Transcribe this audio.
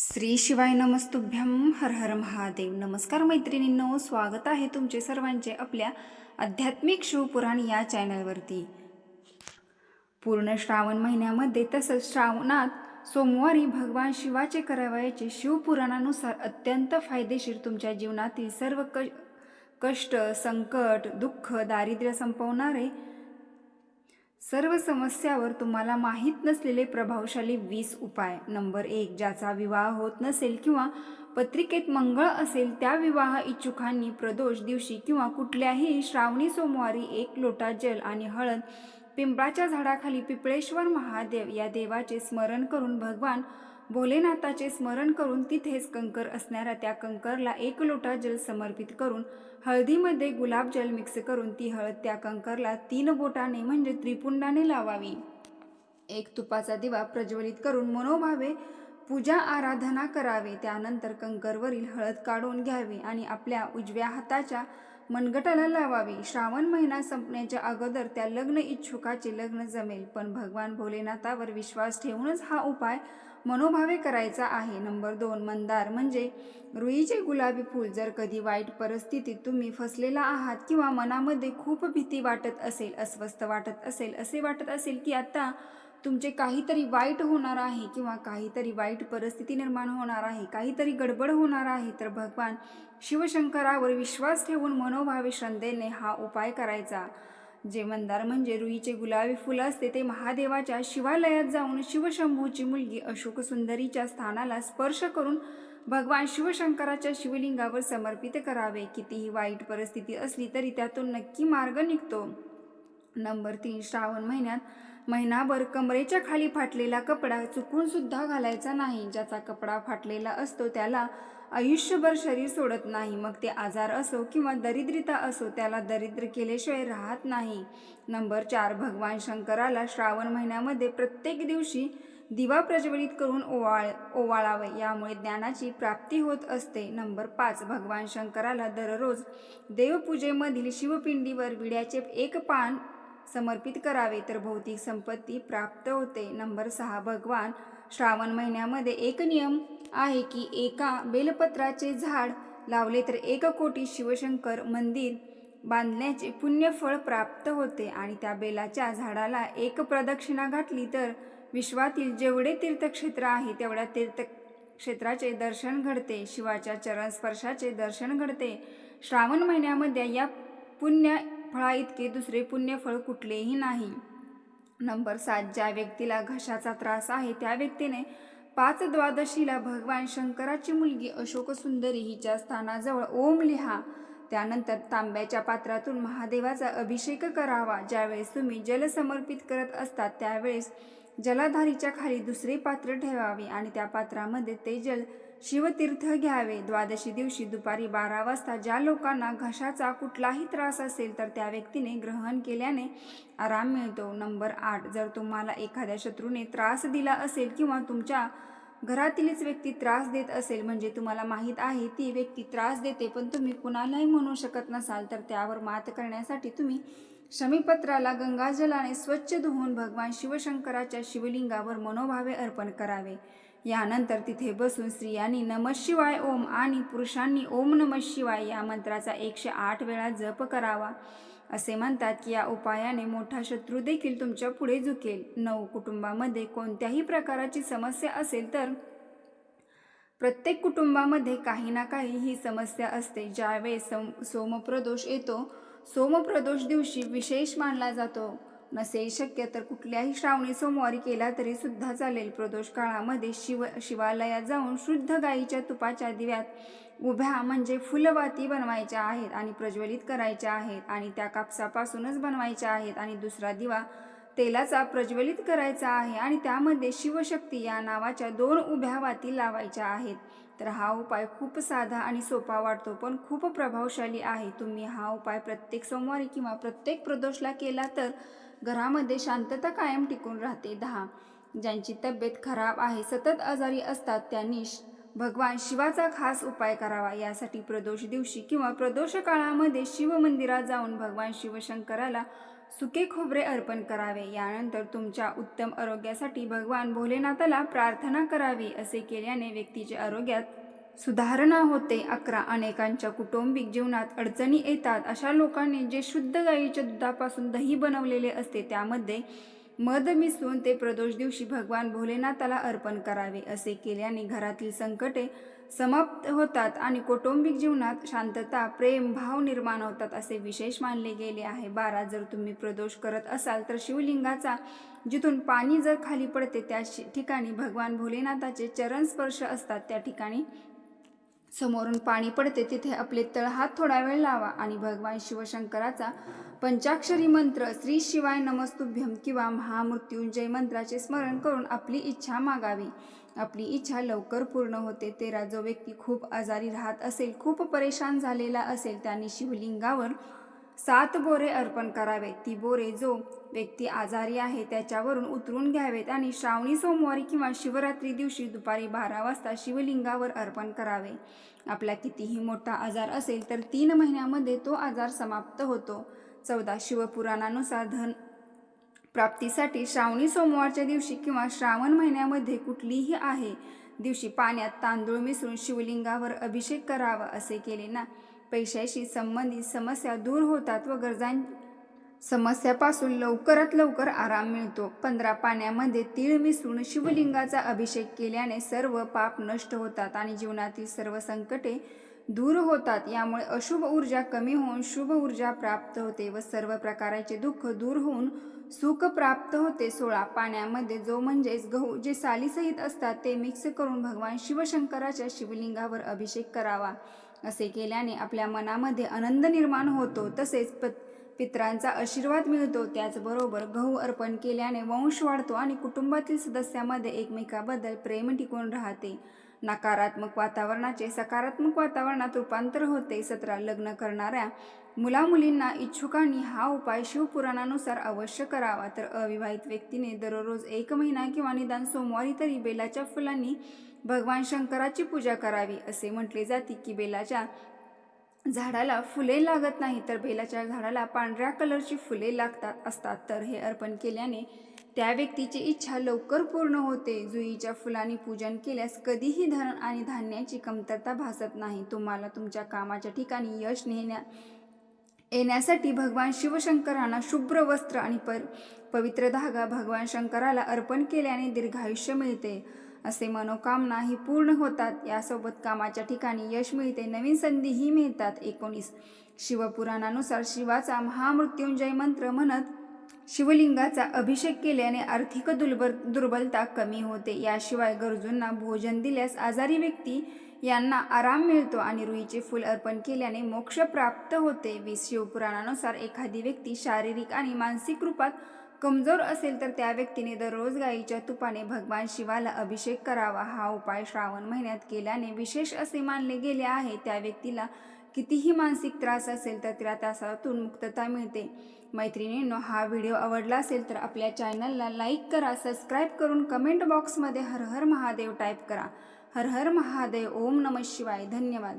श्री शिवाय नमस्तुभ्यम हर हर महादेव. नमस्कार मैत्रिणींनो स्वागत आहे तुमचे सर्वांचे आपल्या आध्यात्मिक शिवपुराण या चॅनलवरती. पूर्ण श्रावण महिन्यामध्ये तसंच श्रावणात सोमवारी भगवान शिवाचे करावयाचे शिवपुराणानुसार अत्यंत फायदेशीर तुमच्या जीवनातील सर्व क कष्ट संकट दुःख दारिद्र्य संपवणारे सर्व समस्यावर तुम्हाला माहीत नसलेले प्रभावशाली वीस उपाय. नंबर एक ज्याचा विवाह होत नसेल किंवा पत्रिकेत मंगळ असेल त्या विवाह इच्छुकांनी प्रदोष दिवशी किंवा कुठल्याही श्रावणी सोमवारी एक लोटा जल आणि हळद पिंपळाच्या झाडाखाली पिपळेश्वर महादेव या देवाचे स्मरण करून भगवान भोलेनाथाचे स्मरण करून तिथेच कंकर असणाऱ्या त्या कंकरला एक लोटा जल समर्पित करून हळदीमध्ये गुलाबजल मिक्स करून ती हळद त्या कंकरला तीन बोटाने म्हणजे त्रिपुंडाने लावावी. एक तुपाचा दिवा प्रज्वलित करून मनोभावे पूजा आराधना करावे. त्यानंतर कंकरवरील हळद काढून घ्यावी आणि आपल्या उजव्या हाताच्या मनगटाला लावावी. श्रावण महिना संपण्याच्या अगोदर त्या लग्न इच्छुकाचे लग्न जमेल. पण भगवान भोलेनाथावर विश्वास ठेवूनच हा उपाय मनोभावे करायचा आहे. नंबर दोन मंदार. म्हणजे रुईचे गुलाबी फूल जर कधी वाईट परिस्थितीत तुम्ही फसलेला आहात किंवा मनामध्ये खूप भीती वाटत असेल अस्वस्थ वाटत असेल असे वाटत असेल की आता तुमचे काहीतरी वाईट होणार आहे किंवा काहीतरी वाईट परिस्थिती निर्माण होणार आहे काहीतरी गडबड होणार आहे तर भगवान शिवशंकरावर विश्वास ठेवून मनोभावे श्रद्धेने हा उपाय करायचा. जे मंदार म्हणजे रुईचे गुलाबी फुलं असते ते महादेवाच्या शिवालयात जाऊन शिवशंभूची मुलगी अशोक सुंदरीच्या स्थानाला स्पर्श करून भगवान शिवशंकराच्या शिवलिंगावर समर्पित करावे. कितीही वाईट परिस्थिती असली तरी त्यातून नक्की मार्ग निघतो. नंबर तीन श्रावण महिन्यात महिनाभर कमरेच्या खाली फाटलेला कपडा चुकून सुद्धा घालायचा नाही. ज्याचा कपडा फाटलेला असतो त्याला आयुष्यभर शरीर सोडत नाही. मग ते आजार असो किंवा दरिद्रता असो त्याला दरिद्र केल्याशिवाय राहत नाही. नंबर चार भगवान शंकराला श्रावण महिन्यामध्ये प्रत्येक दिवशी दिवा प्रज्वलित करून ओवाळ ओवाळावे. यामुळे ज्ञानाची प्राप्ती होत असते. नंबर पाच भगवान शंकराला दररोज देवपूजेमधील शिवपिंडीवर विड्याचे एक पान समर्पित करावे तर भौतिक संपत्ती प्राप्त होते. नंबर सहा भगवान. श्रावण महिन्यामध्ये एक नियम आहे की एका बेलपत्राचे झाड लावले तर एक कोटी शिवशंकर मंदिर बांधण्याचे पुण्यफळ प्राप्त होते आणि त्या बेलाच्या झाडाला एक प्रदक्षिणा घातली तर विश्वातील जेवढे तीर्थक्षेत्र आहे तेवढ्या तीर्थक्षेत्राचे दर्शन घडते. शिवाच्या चरणस्पर्शाचे दर्शन घडते. श्रावण महिन्यामध्ये या पुण्य फळाइतके दुसरे पुण्यफळ कुठलेही नाही. नंबर सात ज्या व्यक्तीला घशाचा त्रास आहे त्या व्यक्तीने पाच द्वादशीला भगवान शंकराची मुलगी अशोक सुंदरी हिच्या स्थानाजवळ ओम लिहा त्यानंतर तांब्याच्या पात्रातून महादेवाचा अभिषेक करावा ज्यावेळेस तुम्ही जल समर्पित करत असतात त्यावेळेस जलाधारीच्या खाली दुसरे पात्र ठेवावे आणि त्या पात्रामध्ये ते जल शिवतीर्थ घ्यावे. द्वादशी दिवशी दुपारी बारा वाजता ज्या लोकांना घशाचा कुठलाही त्रास असेल तर त्या व्यक्तीने ग्रहण केल्याने आराम मिळतो. नंबर आठ जर तुम्हाला एखाद्या शत्रूने त्रास दिला असेल किंवा तुमच्या घरातीलच व्यक्ती त्रास देत असेल म्हणजे तुम्हाला माहीत आहे ती व्यक्ती त्रास देते पण तुम्ही कुणालाही म्हणू शकत नसाल तर त्यावर मात करण्यासाठी तुम्ही शमीपत्राला गंगाजलाने स्वच्छ धुवून भगवान शिवशंकराच्या शिवलिंगावर मनोभावे अर्पण करावे. यानंतर तिथे बसून स्त्रियांनी नमः शिवाय ओम आणि पुरुषांनी ओम नमः शिवाय या मंत्राचा एकशे आठ वेळा जप करावा. असे म्हणतात की या उपायाने मोठा शत्रू देखील तुमच्यापुढे झुकेल. नऊ कुटुंबामध्ये कोणत्याही प्रकाराची समस्या असेल तर प्रत्येक कुटुंबामध्ये काही ना काही ही समस्या असते. ज्यावेळेस सोमप्रदोष येतो सोमप्रदोष दिवशी विशेष मानला जातो. नसेल शक्य तर कुठल्याही श्रावणी सोमवारी केला तरी सुद्धा चालेल. प्रदोष काळामध्ये शिव शिवालयात जाऊन शुद्ध गाईच्या तुपाच्या दिव्यात उभ्या म्हणजे फुलवाती बनवायच्या आहेत आणि प्रज्वलित करायच्या आहेत आणि त्या कापसापासूनच बनवायच्या आहेत आणि दुसरा दिवा तेलाचा प्रज्वलित करायचा आहे आणि त्यामध्ये शिवशक्ती या नावाच्या दोन उभ्या वाती लावायच्या आहेत. तर हा उपाय खूप साधा आणि सोपा वाटतो पण खूप प्रभावशाली आहे. तुम्ही हा उपाय प्रत्येक सोमवारी किंवा प्रत्येक प्रदोषला केला तर घरामध्ये शांतता कायम टिकून राहते. दहा. ज्यांची तब्येत खराब आहे सतत आजारी असतात त्यांनी श- भगवान शिवाचा खास उपाय करावा. यासाठी प्रदोष दिवशी किंवा प्रदोष काळामध्ये शिव मंदिरात जाऊन भगवान शिवशंकराला सुके खोबरे अर्पण करावे. यानंतर तुमच्या उत्तम आरोग्यासाठी भगवान भोलेनाथाला प्रार्थना करावी असे केल्याने व्यक्तीच्या आरोग्यात सुधारणा होते. अकरा अनेकांच्या कुटुंबिक जीवनात अडचणी येतात. अशा लोकांनी जे शुद्ध गाईच्या दुधापासून दही बनवलेले असते त्यामध्ये मध मिसळून ते प्रदोष दिवशी भगवान भोलेनाथाला अर्पण करावे असे केल्याने घरातील संकटे समाप्त होतात आणि कौटुंबिक जीवनात शांतता प्रेम भाव निर्माण होतात असे विशेष मानले गेले आहे. बारा जर तुम्ही प्रदोष करत असाल तर शिवलिंगाचा जिथून पाणी जर खाली पडते त्या ठिकाणी भगवान भोलेनाथाचे चरण स्पर्श असतात. त्या ठिकाणी समोरून पाणी पडते तिथे आपले तळहात थोडा वेळ लावा आणि भगवान शिवशंकराचा पंचाक्षरी मंत्र श्री शिवाय नमस्तुभ्यम किंवा महामृत्युंजय मंत्राचे स्मरण करून आपली इच्छा मागावी. आपली इच्छा लवकर पूर्ण होते तेरा जो व्यक्ती खूप आजारी राहत असेल खूप परेशान झालेला असेल त्यांनी शिवलिंगावर सात बोरे अर्पण करावे. ती बोरे जो व्यक्ती आजारी आहे त्याच्यावरून उतरून घ्यावेत आणि श्रावणी सोमवारी किंवा शिवरात्री दिवशी दुपारी बारा वाजता शिवलिंगावर अर्पण करावे. आपला कितीही मोठा आजार असेल तर तीन महिन्यामध्ये तो आजार समाप्त होतो. चौदा शिवपुराणानुसार धन प्राप्तीसाठी श्रावणी सोमवारच्या दिवशी किंवा श्रावण महिन्यामध्ये कुठलीही आहे दिवशी पाण्यात तांदूळ मिसळून शिवलिंगावर अभिषेक करावा असे केले ना. पैशाशी संबंधित समस्या दूर होतात व गरजां समस्यापासून लवकरात लवकर आराम मिळतो. पंधरा पाण्यामध्ये तीळ मिसळून शिवलिंगाचा अभिषेक केल्याने सर्व पाप नष्ट होतात आणि जीवनातील सर्व संकटे दूर होतात. यामुळे अशुभ ऊर्जा कमी होऊन शुभ ऊर्जा प्राप्त होते व सर्व प्रकारचे दुःख दूर होऊन सुख प्राप्त होते. सोळा पाण्यामध्ये जो म्हणजेच गहू जे सालीसहित असतात ते मिक्स करून भगवान शिवशंकराच्या शिवलिंगावर अभिषेक करावा. असे केल्याने आपल्या मनामध्ये आनंद निर्माण होतो. तसेच प पित्रांचा आशीर्वाद मिळतो. त्याचबरोबर गहू अर्पण केल्याने वंश वाढतो आणि कुटुंबातील सदस्यामध्ये एकमेकाबद्दल प्रेम टिकून राहते. नकारात्मक वातावरणाचे सकारात्मक वातावरणात रूपांतर होते. सतरा लग्न करणाऱ्या मुलामुलींना इच्छुकांनी हा उपाय शिवपुराणानुसार अवश्य करावा. तर अविवाहित व्यक्तीने दररोज एक महिना किंवा निदान सोमवारी तरी बेलाच्या फुलांनी भगवान शंकराची पूजा करावी. असे म्हटले जाते की बेलाच्या झाडाला फुले लागत नाही तर बेलाच्या झाडाला पांढऱ्या कलरची फुले लागतात असतात. तर हे अर्पण केल्याने त्या व्यक्तीची इच्छा लवकर पूर्ण होते. जुईच्या फुलांनी पूजन केल्यास कधीही धन आणि धान्याची कमतरता भासत नाही. तुम्हाला तुमच्या कामाच्या ठिकाणी यश नेण्या येण्यासाठी भगवान शिवशंकरांना शुभ्र वस्त्र आणि पर पवित्र धागा भगवान शंकराला अर्पण केल्याने दीर्घायुष्य मिळते. असे मनोकामनाही पूर्ण होतात. यासोबत कामाच्या ठिकाणी यश मिळते. नवीन संधीही मिळतात. एकोणीस शिवपुराणानुसार शिवाचा महामृत्युंजय मंत्र म्हणत शिवलिंगाचा अभिषेक केल्याने आर्थिक दुर्बल दुर्बलता कमी होते. याशिवाय गरजूंना भोजन दिल्यास आजारी व्यक्ती यांना आराम मिळतो आणि रुईचे फूल अर्पण केल्याने मोक्ष प्राप्त होते. वीस शिवपुराणानुसार एखादी व्यक्ती शारीरिक आणि मानसिक रूपात कमजोर असेल तर त्या व्यक्तीने दररोज गाईच्या तुपाने भगवान शिवाला अभिषेक करावा. हा उपाय श्रावण महिन्यात केल्याने विशेष असे मानले गेले आहे. त्या व्यक्तीला कितीही मानसिक त्रास असेल तर तिला त्रासातून मुक्तता मिळते. मैत्रिणींनो हा व्हिडिओ आवडला असेल तर आपल्या चॅनलला लाईक करा सबस्क्राईब करून कमेंट बॉक्समध्ये हर हर महादेव टाईप करा. हर हर महादेव ओम नम शिवाय. धन्यवाद.